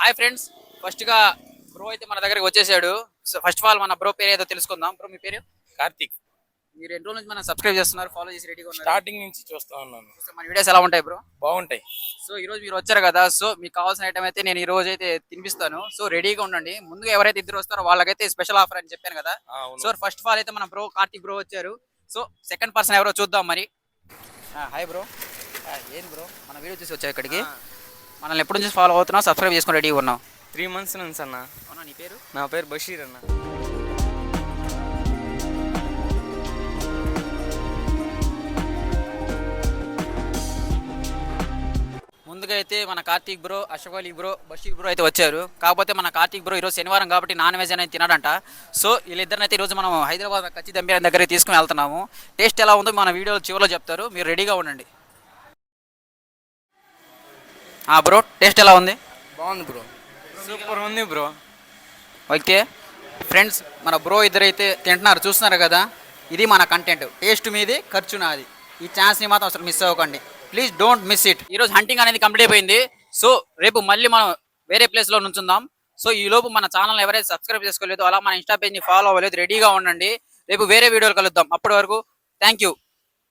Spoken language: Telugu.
హాయ్ ఫ్రెండ్స్ ఫస్ట్గా బ్రో అయితే మన దగ్గరికి వచ్చేసాడు. సో ఫస్ట్ ఆఫ్ ఆల్ మన బ్రో పేరు ఏదో తెలుసుకుందాం. బ్రో మీ పేరు? కార్తీక్. మీరు ఎన్ని రోజుల నుంచి మనం సబ్స్క్రైబ్ చేస్తున్నారు ఫాలో చేసి రెడీగా ఉన్నారు? స్టార్టింగ్ నుంచి చూస్తా ఉన్నాను. సో మన వీడియోస్ ఎలా ఉంటాయి బ్రో బాగుంటాయి. సో ఈ రోజు మీరు వచ్చారు కదా సో మీకు కావాల్సిన ఐటమ్ అయితే నేను ఈ రోజు అయితే తినిపిస్తాను. సో రెడీగా ఉండండి. ముందుగా ఎవరైతే ఇద్దరు వస్తారో వాళ్ళకైతే స్పెషల్ ఆఫర్ అని చెప్పాను కదా. సో ఫస్ట్ ఆఫ్ ఆల్ అయితే మన బ్రో కార్తిక్ బ్రో వచ్చారు. సో సెకండ్ పర్సన్ ఎవరో చూద్దాం మరి. హాయ్ బ్రో ఏంది బ్రో మన వీడియో చూసి వచ్చావు ఇక్కడికి. మనల్ని ఎప్పుడు నుంచి ఫాలో అవుతున్నావు? సబ్స్క్రైబ్ చేసుకొని రెడీగా ఉన్నాం త్రీ మంత్స్ నుంచి అన్న. అవునా నీ పేరు? నా పేరు బషీర్ అన్న. ముందుగా అయితే మన Karthik bro Ashok Ali bro Basheer bro అయితే వచ్చారు. కాకపోతే మన కార్తీక్ బ్రో ఈరోజు శనివారం కాబట్టి నాన్ వెజ్ అనేది తినడంట. సో వీళ్ళిద్దరిని అయితే ఈరోజు మనం హైదరాబాద్ కచ్చి దంబియాన్ దగ్గరికి తీసుకుని వెళ్తున్నాము. టేస్ట్ ఎలా ఉందో మన వీడియో చివరిలో చెప్తారు. మీరు రెడీగా ఉండండి. బ్రో టేస్ట్ ఎలా ఉంది? బాగుంది బ్రో. సూపర్ ఉంది బ్రో. ఓకే. ఫ్రెండ్స్ మన బ్రో ఇద్దరైతే తింటున్నారు చూస్తున్నారు కదా? ఇది మన కంటెంట్ టేస్ట్ మీది ఖర్చు నాది. ఈ ఛాన్స్ని మాత్రం అసలు మిస్ అవ్వకండి. ప్లీజ్ డోంట్ మిస్ ఇట్ ఈరోజు హంటింగ్ అనేది కంప్లీట్ అయిపోయింది. సో రేపు మళ్ళీ మనం వేరే ప్లేస్లో నుంచుందాం. సో ఈ లోపు మన ఛానల్ ఎవరైతే సబ్స్క్రైబ్ చేసుకోలేదో అలా మన ఇన్స్టా పేజ్ని ఫాలో అవ్వలేదు రెడీగా ఉండండి. రేపు వేరే వీడియోలు కలుద్దాం. అప్పటి వరకు థ్యాంక్ యూ